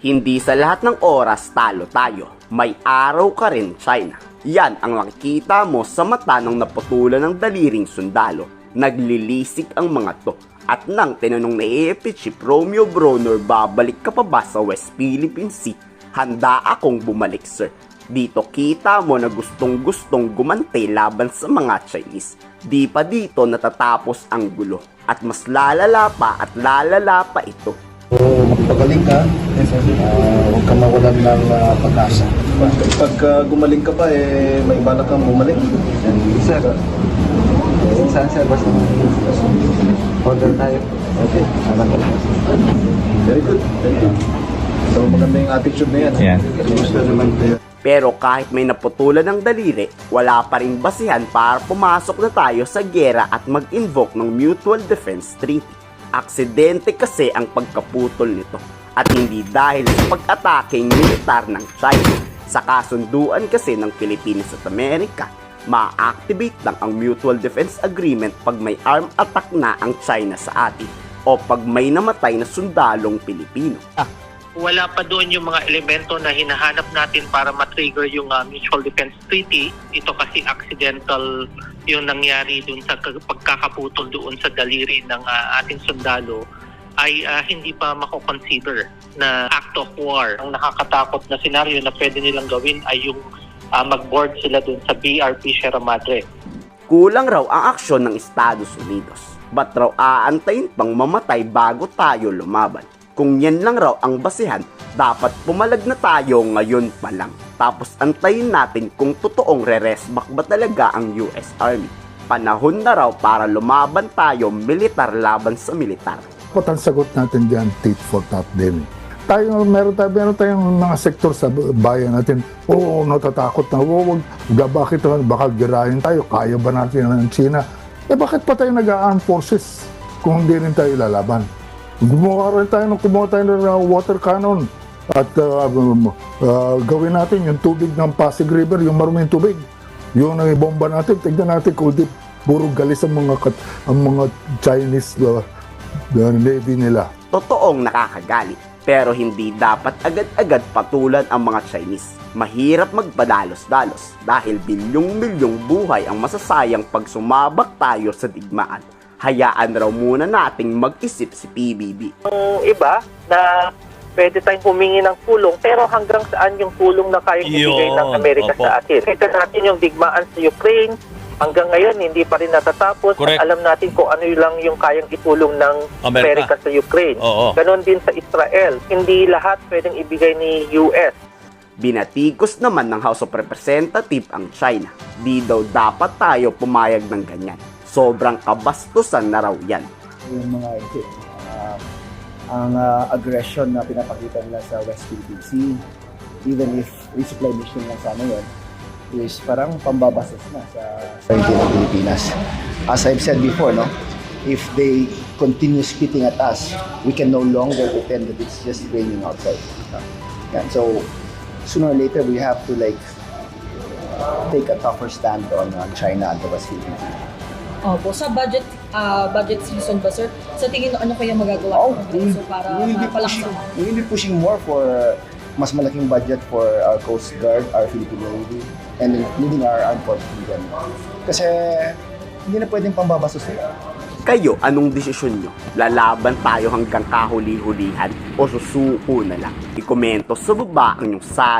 Hindi sa lahat ng oras talo tayo. May araw ka rin, China. Yan ang makikita mo sa mata ng naputulan ng daliring sundalo. Naglilisik ang mga to. At nang tinanong na AFP Chief Romeo Bronner, babalik ka pa ba sa West Philippine Sea? Handa akong bumalik, sir. Dito kita mo na gustong gustong gumante laban sa mga Chinese. Di pa dito natatapos ang gulo. At mas lalala pa at lalala pa ito. So, magpagaling ka, ah, huwag kang mawalan ng ah, pag-asa. Pag ah, gumaling ka pa, eh, may balak kang bumalik. Sir, saan sir basta order tayo. Okay. Very good. Very good. So, maganda yung attitude na yan. Gusto naman tayo. Pero kahit may naputulan ng daliri, wala pa rin basihan para pumasok na tayo sa gera at mag-invoke ng Mutual Defense Treaty. Aksidente kasi ang pagkaputol nito at hindi dahil sa pag-ataking militar ng China. Sa kasunduan kasi ng Pilipinas at Amerika, ma-activate lang ang Mutual Defense Agreement pag may arm attack na ang China sa atin o pag may namatay na sundalong Pilipino. wala pa doon yung mga elemento na hinahanap natin para matrigger yung uh, Mutual Defense Treaty. Ito kasi accidental yung nangyari doon sa pagkakaputol doon sa daliri ng uh, ating sundalo ay uh, hindi pa mako-consider na act of war. Ang nakakatakot na senaryo na pwede nilang gawin ay yung uh, mag-board sila doon sa BRP Sierra Madre. Kulang raw ang aksyon ng Estados Unidos. Ba't raw aantayin pang mamatay bago tayo lumaban? Kung yan lang raw ang basihan, dapat pumalag na tayo ngayon pa lang. Tapos antayin natin kung totoong re-resback ba talaga ang US Army. Panahon na raw para lumaban tayo militar laban sa militar. Dapat ang sagot natin diyan, tit for tat din. Tayo, meron tayo, meron tayong mga sektor sa bayan natin. Oo, natatakot na. Oo, wag, bakit baka girahin tayo? Kaya ba natin ang China? Eh bakit pa tayo nag-armed forces kung hindi rin tayo lalaban? Gumawa rin tayo, ng- kumuha tayo ng uh, water cannon at uh, um, uh, gawin natin yung tubig ng Pasig River, yung maruming tubig. Yung uh, bomba natin, tignan natin kung di puro galis ang mga, kat- ang mga Chinese uh, uh, Navy nila. Totoong nakakagalit. Pero hindi dapat agad-agad patulan ang mga Chinese. Mahirap magpadalos-dalos dahil bilyong-milyong buhay ang masasayang pag sumabak tayo sa digmaan. Hayaan raw muna nating mag-isip si PBB. yung iba na pwede tayong humingi ng tulong pero hanggang saan yung tulong na kayang ibigay ng Amerika opo. sa atin. Kita natin yung digmaan sa Ukraine, hanggang ngayon hindi pa rin natatapos. Correct. At alam natin kung ano lang yung kayang itulong ng Amerika. Amerika, sa Ukraine. Oo. Ganon din sa Israel. Hindi lahat pwedeng ibigay ni US. Binatikos naman ng House of Representative ang China. Di daw dapat tayo pumayag ng ganyan. Sobrang kabastusan na raw yan. yung mga uh, ang uh, aggression na pinapakita nila sa West Sea, even if resupply mission lang sana yun, is parang pambabastos na sa Sovereignty ng Pilipinas. As I've said before, no, if they continue spitting at us, we can no longer pretend that it's just raining outside. Yan. So, sooner or later, we have to like take a tougher stand on uh, China and the West Philippines. Opo, sa budget ah, budget season ba sir? Sa tingin mo ano kaya magagawa Oh, ng Kongreso para we will be mapalakas pushing, we will be pushing more for mas malaking budget for our Coast Guard, our Philippine Navy, and including our armed forces din. Kasi hindi na pwedeng pambabastos nila. Kayo, anong desisyon nyo? Lalaban tayo hanggang kahuli-hulihan o susuko na lang? I-komento sa baba ang inyong sal